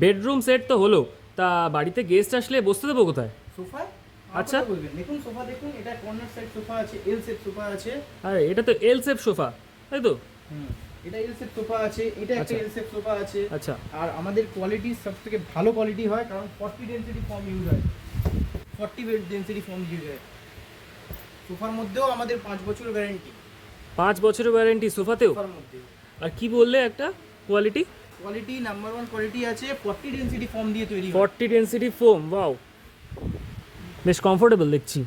Bedroom set তো হলো। তা বাড়িতে গেস্ট আসলে বসতে দেবো কোথায়? সোফায় আচ্ছা। আচ্ছা দেখুন সোফা দেখুন এটা কর্নার সাইড সোফা আছে এল সেট সোফা আছে। আরে এটা তো এল সেপ সোফা তাই তো? হুম এটা এল সেট সোফা আছে এটা একটা আচ্ছা। এল সেট সোফা আছে। আচ্ছা। আর আমাদের কোয়ালিটি সব থেকে ভালো কোয়ালিটি হয় কারণ ফর্টি ডেন্সিটি ফর্ম ইউজ হয়। ফর্টি ডেন্সিটি ফর্ম ইউজ হয়। সোফার মধ্যেও আমাদের পাঁচ বছর গ্যারেন্টি পাঁচ বছরের ওয়ারেন্টি সোফাতেও? সোফার মধ্যে আর কি বললে একটা quality quality number one quality আছে ফর্টি ডেন্সিটি ফর্ম দিয়ে তৈরি হয়। Forty density foam wow. বেশ কমফোর্টেবল দেখছি।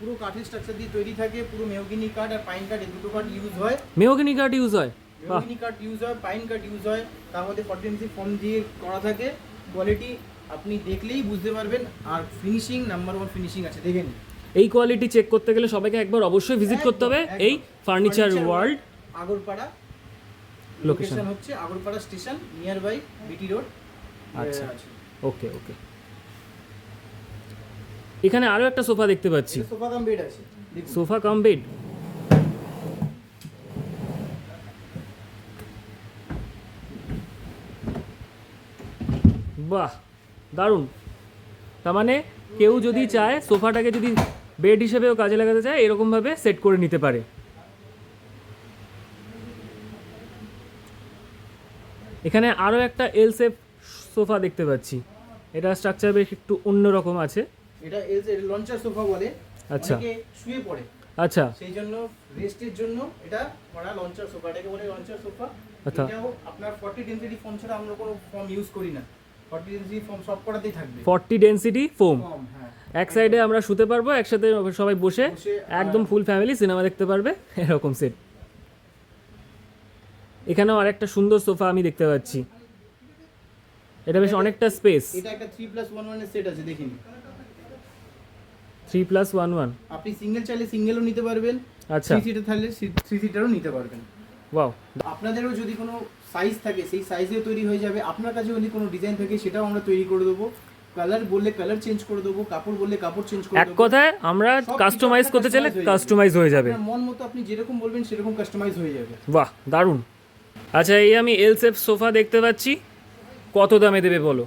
পুরো কাঠের স্ট্রাকচার দিয়ে তৈরি থাকে পুরো মেহগিনি কাঠ আর পাইন কাঠ এই দুটো কাঠ ইউজ হয়। মেহগিনি কাঠ ইউজ হয়? মেহগিনি কাঠ ইউজ হয় পাইন কাঠ ইউজ হয় তার মধ্যে ফর্টি ডেন্সিটি ফর্ম দিয়ে করা থাকে। কোয়ালিটি আপনি দেখলেই বুঝতে পারবেন আর ফিনিশিং নাম্বার ওয়ান ফিনিশিং আছে দেখেন এই কোয়ালিটি চেক করতে গেলে সবাইকে একবার অবশ্যই ভিজিট করতে হবে এই ফার্নিচার ওয়ার্ল্ড আগরপাড়া. লোকেশন হচ্ছে Agarpara station near by BT road আচ্ছা। ওকে ওকে এখানে আরও একটা সোফা দেখতে পাচ্ছি। সোফা কাম বেড আছে। Sofa cum bed? বাহ দারুণ। তার মানে কেউ যদি চায় সোফাটাকে যদি বেড হিসেবেও কাজে লাগাতে চায় এরকমভাবে সেট করে নিতে পারে। এখানে আরও একটা এল সেপ সোফা দেখতে পাচ্ছি। এটা স্ট্রাকচার বেশ একটু অন্যরকম আছে। এটা এজ লঞ্চার সোফা বলে। আচ্ছা। শুয়ে পড়ে। আচ্ছা। সেই জন্য রেস্টের জন্য এটা করা লঞ্চার সোফা। এটাকে বলে লঞ্চার সোফা। আচ্ছা। আপনার ফর্টি ডেন্সিটি ফর্ম ছাড়া আমরা কোনো ফর্ম ইউজ করি না। ফর্টি ডেন্সিটি ফর্ম সব করাতেই থাকবে। ফর্টি ডেন্সিটি ফোম ফর্ম হ্যাঁ। এক সাইডে আমরা শুতে পারব একসাথে সবাই বসে, একদম ফুল ফ্যামিলি সিনেমা দেখতে পারবে। এরকম সেট এখানেও আরেকটা সুন্দর সোফা আমি দেখতে পাচ্ছি। এটা বেশ অনেকটা স্পেস এটা একটা থ্রি প্লাস ওয়ানের সেট আছে দেখিন। থ্রি প্লাস ওয়ান ওয়ান আপনি সিঙ্গেল চাইলে সিঙ্গেলও নিতে পারবেন আচ্ছা। থ্রি সিটার থাকলে থ্রি সিটারও নিতে পারবেন। ওয়াও আপনাদেরও যদি কোনো সাইজ থাকে সেই সাইজেও তৈরি হয়ে যাবে। আপনার কাছে যদি কোনো ডিজাইন থাকে সেটাও আমরা তৈরি করে দেবো। কালার বললে কালার চেঞ্জ করে দেবো কাপড় বললে কাপড় চেঞ্জ করে এক কথায় আমরা কাস্টমাইজ করতে চাইলে। কাস্টমাইজ হয়ে যাবে। মন মতো আপনি যেরকম বলবেন সেরকম কাস্টমাইজ হয়ে যাবে। বাহ দারুণ। আচ্ছা এই আমি এল সেপ সোফা দেখতে পাচ্ছি। কত দামে দেবে বলো?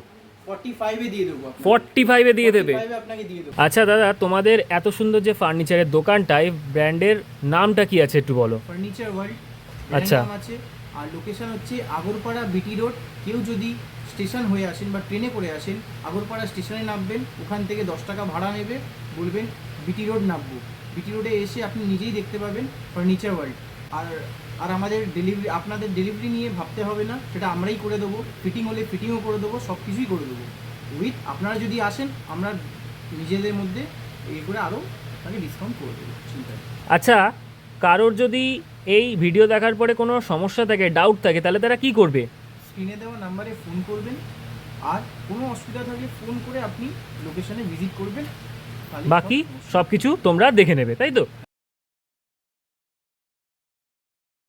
ফর্টি ফাইভে দিয়ে দেবো ফর্টি ফাইভে দিয়ে দেবে? 45 এ আপনাকে দিয়ে দেবো। আচ্ছা দাদা তোমাদের এত সুন্দর যে ফার্নিচারের দোকানটায় ব্র্যান্ডের নামটা কি আছে একটু বলো? ফার্নিচার ওয়ার্ল্ড আচ্ছা। আছে। আর লোকেশন হচ্ছে আগরপাড়া বিটি রোড কেউ যদি স্টেশন হয়ে আসেন বা ট্রেনে করে আসেন আগরপাড়া স্টেশনে নামবেন। ওখান থেকে দশ টাকা ভাড়া নেবে। বলবেন বিটি রোড নামবো। বিটি রোডে এসে আপনি নিজেই দেখতে পাবেন ফার্নিচার ওয়ার্ল্ড আর আর আমাদের ডেলিভারি আপনাদের ডেলিভারি নিয়ে ভাবতে হবে না সেটা আমরাই করে দেবো। ফিটিং হলে ফিটিংও করে দেবো সব কিছুই করে দেবো। উইথ আপনারা যদি আসেন আমরা নিজেদের মধ্যে এই করে আরও তাকে ডিসকাউন্ট করে দেবো চিন্তা। আচ্ছা কারোর যদি এই ভিডিও দেখার পরে কোনো সমস্যা থাকে ডাউট থাকে তাহলে তারা কি করবে? স্ক্রিনে দেওয়া নাম্বারে ফোন করবেন। আর কোনো অসুবিধা থাকলে ফোন করে আপনি লোকেশনে ভিজিট করবেন। বাকি সব কিছু তোমরা দেখে নেবে তাই তো?